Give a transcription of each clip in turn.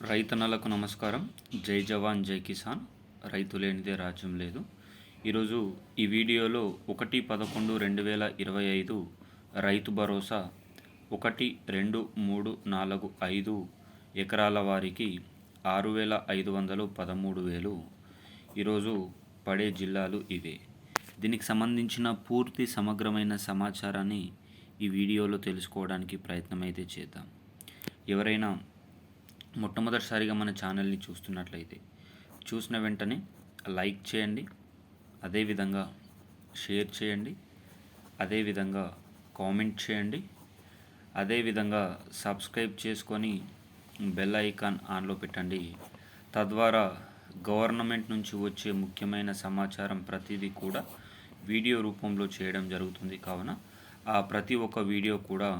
రైతన్నలకు నమస్కారం. జై జవాన్ జై కిసాన్. రైతు లేనిదే రాజ్యం లేదు. ఈరోజు ఈ వీడియోలో ఒకటి పదకొండు రెండు వేల ఇరవై ఐదు రైతు భరోసా ఒకటి రెండు మూడు నాలుగు ఐదు ఎకరాల వారికి ఆరు వేల ఐదు వందలు పదమూడు వేలు. ఈరోజు పడే జిల్లాలు ఇవే. దీనికి సంబంధించిన పూర్తి సమగ్రమైన సమాచారాన్ని ఈ వీడియోలో తెలుసుకోవడానికి ప్రయత్నం అయితే చేద్దాం. ఎవరైనా మొట్టమొదటిసారిగా మన ఛానల్ని చూస్తున్నట్లయితే చూసిన వెంటనే లైక్ చేయండి అదేవిధంగా షేర్ చేయండి అదేవిధంగా కామెంట్ చేయండి అదేవిధంగా సబ్స్క్రైబ్ చేసుకొని బెల్ ఐకాన్ ఆన్లో పెట్టండి. తద్వారా గవర్నమెంట్ నుంచి వచ్చే ముఖ్యమైన సమాచారం ప్రతిదీ కూడా వీడియో రూపంలో చేయడం జరుగుతుంది. కావున ఆ ప్రతి ఒక్క వీడియో కూడా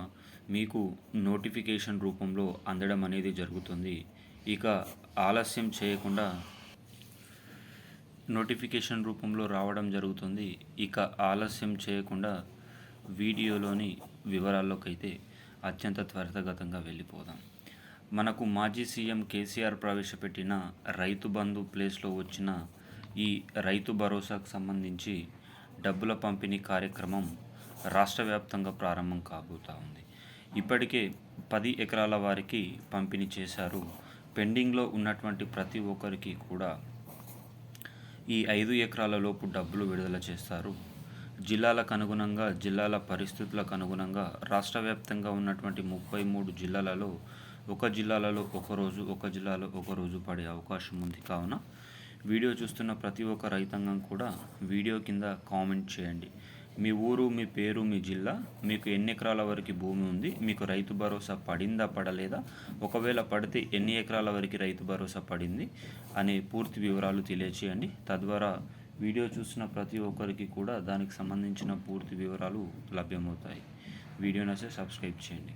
మీకు నోటిఫికేషన్ రూపంలో అందడం అనేది జరుగుతుంది. ఇక ఆలస్యం చేయకుండా నోటిఫికేషన్ రూపంలో రావడం జరుగుతుంది. ఇక ఆలస్యం చేయకుండా వీడియోలోని వివరాల్లోకైతే అత్యంత త్వరితగతంగా వెళ్ళిపోదాం. మనకు మాజీ సీఎం కేసీఆర్ ప్రవేశపెట్టిన రైతు బంధు ప్లేస్లో వచ్చిన ఈ రైతు భరోసాకు సంబంధించి డబ్బుల పంపిణీ కార్యక్రమం రాష్ట్ర వ్యాప్తంగా ప్రారంభం కాబోతా ఉంది. ఇప్పటికే పది ఎకరాల వారికి పంపిణీ చేశారు. పెండింగ్లో ఉన్నటువంటి ప్రతి ఒక్కరికి కూడా ఈ ఐదు ఎకరాల లోపు డబ్బులు విడుదల చేస్తారు. జిల్లాలకు అనుగుణంగా జిల్లాల పరిస్థితులకు అనుగుణంగా రాష్ట్ర వ్యాప్తంగా ఉన్నటువంటి ముప్పై మూడు జిల్లాలలో ఒక జిల్లాలలో ఒక రోజు ఒక జిల్లాలో ఒక రోజు పడే అవకాశం ఉంది కావున వీడియో చూస్తున్న ప్రతి ఒక్క రైతాంగం కూడా వీడియో కింద కామెంట్ చేయండి. మీ ఊరు మీ పేరు మీ జిల్లా మీకు ఎన్ని ఎకరాల వరకు భూమి ఉంది మీకు రైతు భరోసా పడిందా పడలేదా? ఒకవేళ పడితే ఎన్ని ఎకరాల వరకు రైతు భరోసా పడింది అనే పూర్తి వివరాలు తెలియచేయండి. తద్వారా వీడియో చూసిన ప్రతి ఒక్కరికి కూడా దానికి సంబంధించిన పూర్తి వివరాలు లభ్యమవుతాయి. వీడియో నచ్చే సబ్స్క్రైబ్ చేయండి.